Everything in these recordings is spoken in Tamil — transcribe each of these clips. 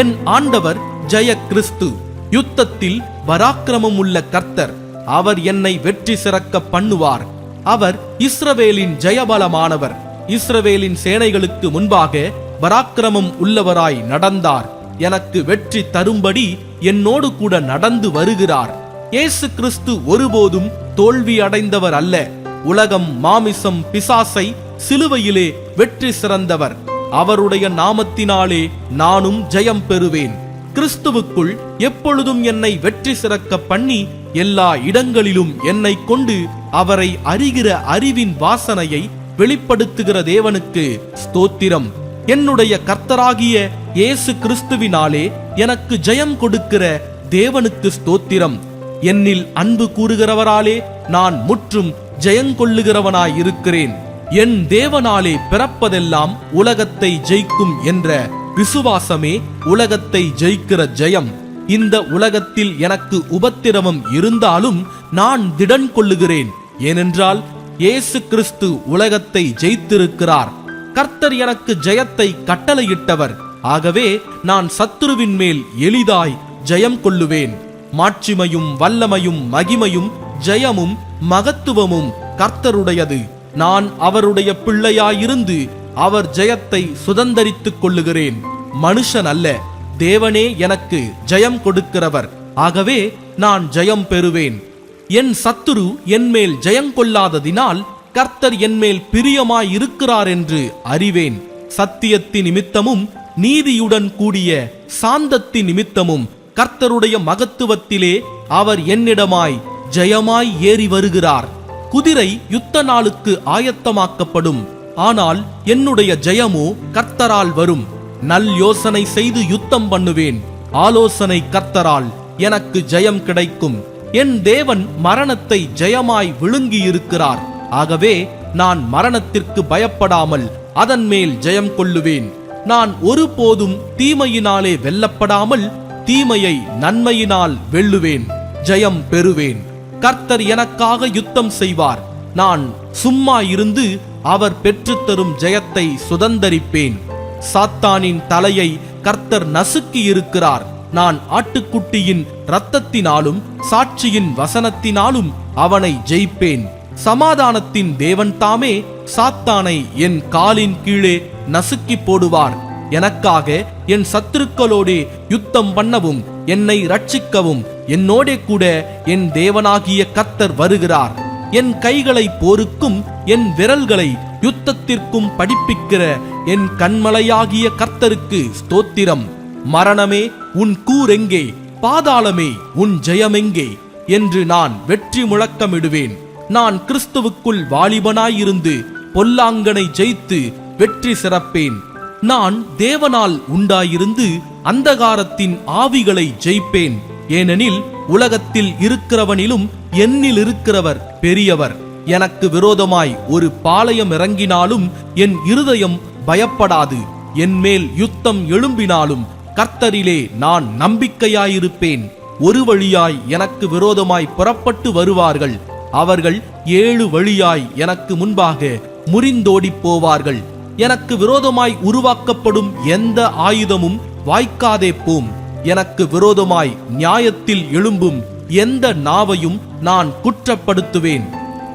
என் ஆண்டவர் ஜெய கிறிஸ்து யுத்தத்தில் பராக்கிரமம் உள்ள கர்த்தர் அவர் என்னை வெற்றி சிறக்க பண்ணுவார். அவர் இஸ்ரவேலின் ஜெயபலமானவர். இஸ்ரவேலின் சேனைகளுக்கு முன்பாக பராக்கிரமம் உள்ளவராய் நடந்தார். எனக்கு வெற்றி தரும்படி என்னோடு கூட நடந்து வருகிறார். இயேசு கிறிஸ்து ஒருபோதும் தோல்வி அடைந்தவர் அல்ல. உலகம் மாமிசம் பிசாசை சிலுவையிலே வெற்றி சிறந்தவர். அவருடைய நாமத்தினாலே நானும் ஜெயம் பெறுவேன். கிறிஸ்துவுக்குள் எப்பொழுதும் என்னை வெற்றி சிறக்க பண்ணி எல்லா இடங்களிலும் என்னை கொண்டு அவரை அறிகிற அறிவின் வாசனையை வெளிப்படுத்துகிற தேவனுக்கு ஸ்தோத்திரம். என்னுடைய கர்த்தராகிய இயேசு கிறிஸ்துவினாலே எனக்கு ஜெயம் கொடுக்கிற தேவனுக்கு ஸ்தோத்திரம். என்னில் அன்பு கூறுகிறவராலே நான் முற்றும் ஜெயங்கொள்ளுகிறவனாய் இருக்கிறேன் என் தேவனாலே பிறப்பதெல்லாம் உலகத்தை ஜெயிக்கும் என்ற விசுவாசமே உலகத்தை ஜெயிக்கிற ஜெயம். இந்த உலகத்தில் எனக்கு உபத்திரவம் இருந்தாலும் நான் திடன் கொள்ளுகிறேன். ஏனென்றால் இயேசு கிறிஸ்து உலகத்தை ஜெயித்திருக்கிறார். கர்த்தர் எனக்கு ஜெயத்தை கட்டளையிட்டவர். ஆகவே நான் சத்துருவின் மேல் எளிதாய் ஜெயம் கொள்ளுவேன். மாட்சிமையும் வல்லமையும் மகிமையும் ஜெயமும் மகத்துவமும் கர்த்தருடையது. நான் அவருடைய பிள்ளையாயிருந்து அவர் ஜெயத்தை சுதந்திரித்துக் கொள்ளுகிறேன். மனுஷன் அல்ல தேவனே எனக்கு ஜெயம் கொடுக்கிறவர். ஆகவே நான் ஜெயம் பெறுவேன். என் சத்துரு என்மேல் ஜெயங்கொள்ளாததினால் கர்த்தர் என்மேல் பிரியமாயிருக்கிறார் என்று அறிவேன். சத்தியத்தின் நிமித்தமும் நீதியுடன் கூடிய சாந்தத்தின் நிமித்தமும் கர்த்தருடைய மகத்துவத்திலே அவர் என்னிடமாய் ஜெயமாய் ஏறி வருகிறார். குதிரை யுத்த நாளுக்கு ஆயத்தமாக்கப்படும். ஆனால் என்னுடைய ஜெயமோ கர்த்தரால் வரும். நல் யோசனை செய்து யுத்தம் பண்ணுவேன். ஆலோசனை கர்த்தரால் எனக்கு ஜெயம் கிடைக்கும். என் தேவன் மரணத்தை ஜெயமாய் விழுங்கியிருக்கிறார். ஆகவே நான் மரணத்திற்கு பயப்படாமல் அதன் மேல் ஜெயம் கொள்ளுவேன். நான் ஒருபோதும் தீமையினாலே வெல்லப்படாமல் தீமையை நன்மையினால் வெல்லுவேன். ஜெயம் பெறுவேன். கர்த்தர் எனக்காக யுத்தம் செய்வார். நான் சும்மா இருந்து அவர் பெற்றுத்தரும் ஜெயத்தை சுதந்தரிப்பேன். சாத்தானின் தலையை கர்த்தர் நசுக்கி இருக்கிறார். நான் ஆட்டுக்குட்டியின் இரத்தத்தினாலும் சாட்சியின் வசனத்தினாலும் அவனை ஜெயிப்பேன். சமாதானத்தின் தேவன் தாமே சாத்தானை என் காலின் கீழே நசுக்கி போடுவார். எனக்காக என் சத்துருக்களோடே யுத்தம் பண்ணவும் என்னை ரட்சிக்கவும் என்னோடே கூட என் தேவனாகிய கத்தர் வருகிறார். என் கைகளை போருக்கும் என் விரல்களை யுத்தத்திற்கும் படிப்பிக்கிற என் கண்மலையாகிய கர்த்தருக்கு ஸ்தோத்திரம். மரணமே உன் கூரெங்கே பாதாளமே உன் ஜெயமெங்கே என்று நான் வெற்றி முழக்கமிடுவேன். நான் கிறிஸ்துவுக்குள் வாலிபனாயிருந்து பொல்லாங்கனை ஜெயித்து வெற்றி சிறப்பேன். நான் தேவனால் உண்டாயிருந்து அந்தகாரத்தின் ஆவிகளை ஜெயிப்பேன். ஏனெனில் உலகத்தில் இருக்கிறவனிலும் என்னில் இருக்கிறவர் பெரியவர். எனக்கு விரோதமாய் ஒரு பாளையம் இறங்கினாலும் என் இருதயம் பயப்படாது. என் மேல் யுத்தம் எழும்பினாலும் கர்த்தரிலே நான் நம்பிக்கையாயிருப்பேன். ஒரு வழியாய் எனக்கு விரோதமாய் புறப்பட்டு வருவார்கள். அவர்கள் ஏழு வழியாய் எனக்கு முன்பாக முறிந்தோடிப் போவார்கள். எனக்கு விரோதமாய் உருவாக்கப்படும் எந்த ஆயுதமும் வாய்க்காதே போம். எனக்கு விரோதமாய் நியாயத்தில் எழும்பும் எந்த நாவையும் நான் குற்றப்படுத்துவேன்.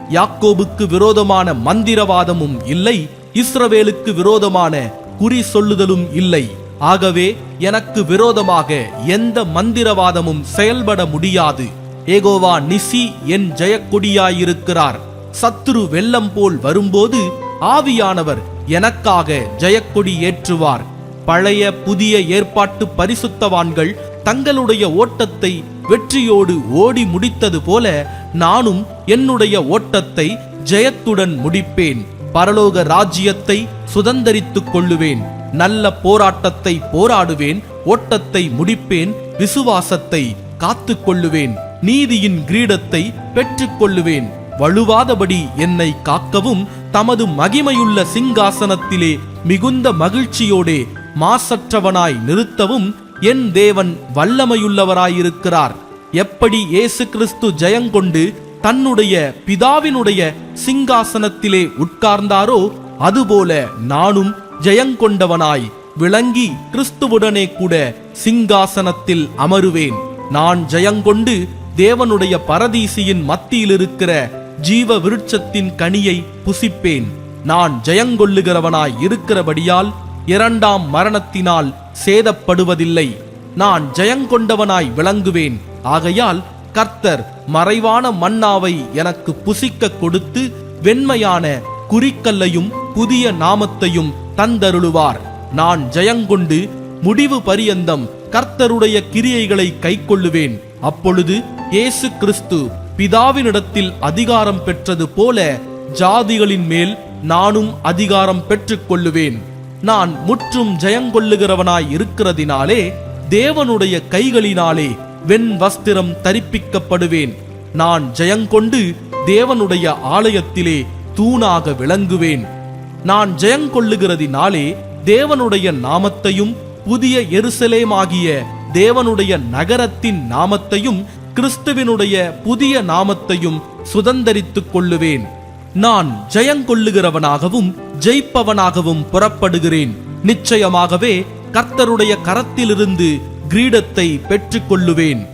யாக்கோபுக்கு விரோதமான மந்திரவாதமும் இல்லை இஸ்ரவேலுக்கு விரோதமான குறி சொல்லுதலும் இல்லை. ஆகவே எனக்கு விரோதமாக எந்த மந்திரவாதமும் செயல்பட முடியாது. ஏகோவா நிசி என் ஜெயக்கொடியாயிருக்கிறார். சத்துரு வெள்ளம் போல் வரும்போது ஆவியானவர் எனக்காக ஜெயக்கொடி ஏற்றுவார். பழைய புதிய ஏற்பாட்டு பரிசுத்தவான்கள் தங்களுடைய ஓட்டத்தை வெற்றியோடு ஓடி முடித்தது போல நானும் என்னுடைய ஓட்டத்தை ஜெயத்துடன் முடிப்பேன். பரலோக ராஜ்யத்தை சுதந்திரித்துக் கொள்ளுவேன். நல்ல போராட்டத்தை போராடுவேன். ஓட்டத்தை முடிப்பேன். விசுவாசத்தை காத்து கொள்ளுவேன். நீதியின் கிரீடத்தை பெற்றுக் கொள்ளுவேன். வழுவாதபடி என்னை காக்கவும் தமது மகிமையுள்ள சிங்காசனத்திலே மிகுந்த மகிழ்ச்சியோடே மாசற்றவனாய் நிறுத்தவும் என் தேவன் வல்லமையுள்ளவராயிருக்கிறார். எப்படி இயேசு கிறிஸ்து ஜெயங்கொண்டு தன்னுடைய பிதாவினுடைய சிங்காசனத்திலே உட்கார்ந்தாரோ அதுபோல நானும் ஜெயங்கொண்டவனாய் விளங்கி கிறிஸ்துவுடனே கூட சிங்காசனத்தில் அமருவேன். நான் ஜெயங்கொண்டு தேவனுடைய பரதீசியின் மத்தியில் இருக்கிற ஜீவ விருட்சத்தின் கனியை புசிப்பேன். நான் ஜெயங்கொள்ளுகிறவனாய் இருக்கிறபடியால் இரண்டாம் மரணத்தினால் சேதப்படுவதில்லை. நான் ஜெயங்கொண்டவனாய் விளங்குவேன். ஆகையால் கர்த்தர் மறைவான மன்னாவை எனக்கு புசிக்க கொடுத்து வெண்மையான குறிக்கல்லையும் புதிய நாமத்தையும் தந்தருளுவார். நான் ஜெயங்கொண்டு முடிவு பரியந்தம் கர்த்தருடைய கிரியைகளை கைக்கொள்ளுவேன். அப்பொழுது இயேசு கிறிஸ்து பிதாவினிடத்தில் அதிகாரம் பெற்றது போல ஜாதிகளின் மேல் நானும் அதிகாரம் பெற்றுக் கொள்ளுவேன் நான் முற்றும் ஜெயங்கொள்ளுகிறவனாய் இருக்கிறதினாலே தேவனுடைய கைகளினாலே வெண் வஸ்திரம் தரிப்பிக்கப்படுவேன். நான் ஜெயங்கொண்டு தேவனுடைய ஆலயத்திலே தூணாக விளங்குவேன். நான் ஜெயங்கொள்ளுகிறதினாலே தேவனுடைய நாமத்தையும் புதிய எருசலேமாகிய தேவனுடைய நகரத்தின் நாமத்தையும் கிறிஸ்துவினுடைய புதிய நாமத்தையும் சுதந்தரித்துக் கொள்ளுவேன். நான் ஜெயங்கொள்ளுகிறவனாகவும் ஜெயிப்பவனாகவும் புறப்படுகிறேன். நிச்சயமாகவே கர்த்தருடைய கரத்திலிருந்து கிரீடத்தை பெற்றுக்கொள்ளுவேன்.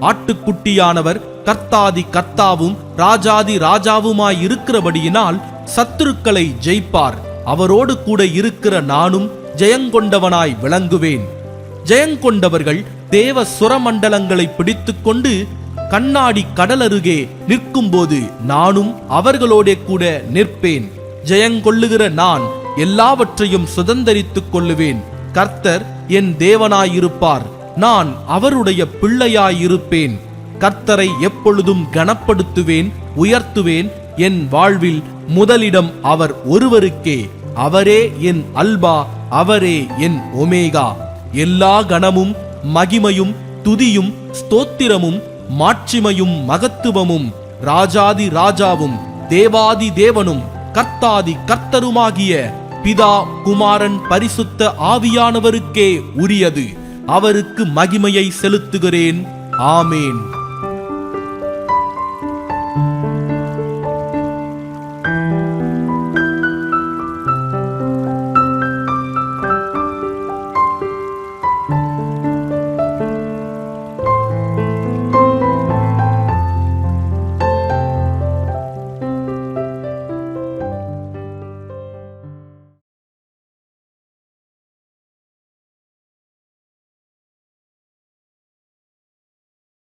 ஆட்டுக்குட்டியானவர் கர்த்தாதி கர்த்தாவும் ராஜாதி ராஜாவுமாய் இருக்கிறபடியினால் சத்துருக்களை ஜெயிப்பார். அவரோடு கூட இருக்கிற நானும் ஜெயங்கொண்டவனாய் விளங்குவேன். ஜெயங்கொண்டவர்கள் தேவ சுரமண்டலங்களை பிடித்துக்கொண்டு கண்ணாடி கடல் அருகே நிற்கும் நிற்கும்போது நானும் அவர்களோடே கூட நிற்பேன். ஜெயங்கொள்ளுகிற நான் எல்லாவற்றையும் சுதந்திரித்துக் கொள்ளுவேன். கர்த்தர் என் தேவனாயிருப்பார். நான் அவருடைய பிள்ளையாயிருப்பேன். கர்த்தரை எப்பொழுதும் கனப்படுத்துவேன் உயர்த்துவேன். என் வாழ்வில் முதலிடம் அவர் ஒருவருக்கே. அவரே என் அல்பா அவரே என் ஒமேகா. எல்லா கணமும் மகிமையும் துதியும் ஸ்தோத்திரமும் மாட்சிமையும் மகத்துவமும் ராஜாதி ராஜாவும் தேவாதி தேவனும் கர்த்தாதி கர்த்தருமாகிய பிதா குமாரன் பரிசுத்த ஆவியானவருக்கே உரியது. அவருக்கு மகிமையை செலுத்துகிறேன். ஆமேன்.